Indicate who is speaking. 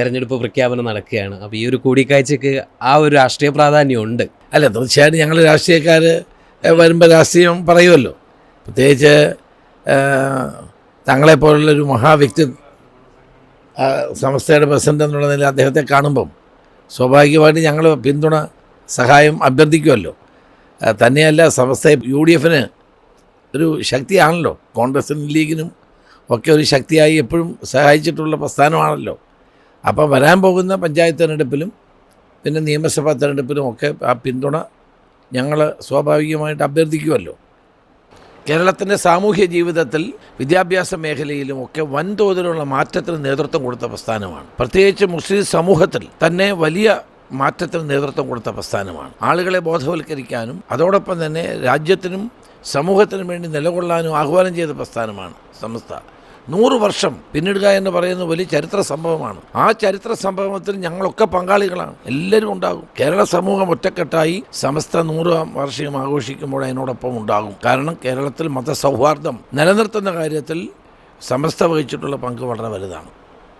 Speaker 1: തെരഞ്ഞെടുപ്പ് പ്രഖ്യാപനം നടക്കുകയാണ്. അപ്പോൾ ഈ ഒരു കൂടിക്കാഴ്ചക്ക് ആ ഒരു രാഷ്ട്രീയ പ്രാധാന്യമുണ്ട്.
Speaker 2: അല്ല തീർച്ചയായിട്ടും ഞങ്ങൾ രാഷ്ട്രീയക്കാർ വരുമ്പോൾ രാഷ്ട്രീയം പറയുമല്ലോ പ്രത്യേകിച്ച് തങ്ങളെപ്പോലുള്ളൊരു മഹാവ്യക്തി സംസ്ഥയുടെ പ്രസിഡന്റ് എന്നുള്ള നിലയിൽ അദ്ദേഹത്തെ കാണുമ്പം സ്വാഭാവികമായിട്ട് ഞങ്ങൾ പിന്തുണ സഹായം അഭ്യർത്ഥിക്കുമല്ലോ തന്നെയല്ല സംസ്ഥ യു ഡി എഫിന് ഒരു ശക്തിയാണല്ലോ. കോൺഗ്രസിനും ലീഗിനും ഒക്കെ ഒരു ശക്തിയായി എപ്പോഴും സഹായിച്ചിട്ടുള്ള പ്രസ്ഥാനമാണല്ലോ. അപ്പം വരാൻ പോകുന്ന പഞ്ചായത്ത് തിരഞ്ഞെടുപ്പിലും പിന്നെ നിയമസഭാ തിരഞ്ഞെടുപ്പിലും ഒക്കെ ആ പിന്തുണ ഞങ്ങൾ സ്വാഭാവികമായിട്ട് അഭ്യർത്ഥിക്കുമല്ലോ കേരളത്തിന്റെ സാമൂഹ്യ ജീവിതത്തിൽ വിദ്യാഭ്യാസ മേഖലയിലും ഒക്കെ വൻതോതിലുള്ള മാറ്റത്തിന് നേതൃത്വം കൊടുത്ത പ്രസ്ഥാനമാണ്. പ്രത്യേകിച്ച് മുസ്ലിം സമൂഹത്തിൽ തന്നെ വലിയ മാറ്റത്തിന് നേതൃത്വം കൊടുത്ത പ്രസ്ഥാനമാണ്. ആളുകളെ ബോധവൽക്കരിക്കാനും അതോടൊപ്പം തന്നെ രാജ്യത്തിനും സമൂഹത്തിനും വേണ്ടി നിലകൊള്ളാനും ആഹ്വാനം ചെയ്ത പ്രസ്ഥാനമാണ് സംസ്ഥ. നൂറ് വർഷം പിന്നിടുക എന്ന് പറയുന്ന വലിയ ചരിത്ര സംഭവമാണ്. ആ ചരിത്ര സംഭവത്തിൽ ഞങ്ങളൊക്കെ പങ്കാളികളാണ്. എല്ലാവരും ഉണ്ടാകും. കേരള സമൂഹം ഒറ്റക്കെട്ടായി സമസ്ത നൂറാം വാർഷികം ആഘോഷിക്കുമ്പോൾ അതിനോടൊപ്പം ഉണ്ടാകും. കാരണം കേരളത്തിൽ മതസൗഹാർദ്ദം നിലനിർത്തുന്ന കാര്യത്തിൽ സമസ്ത വഹിച്ചിട്ടുള്ള പങ്ക് വളരെ വലുതാണ്.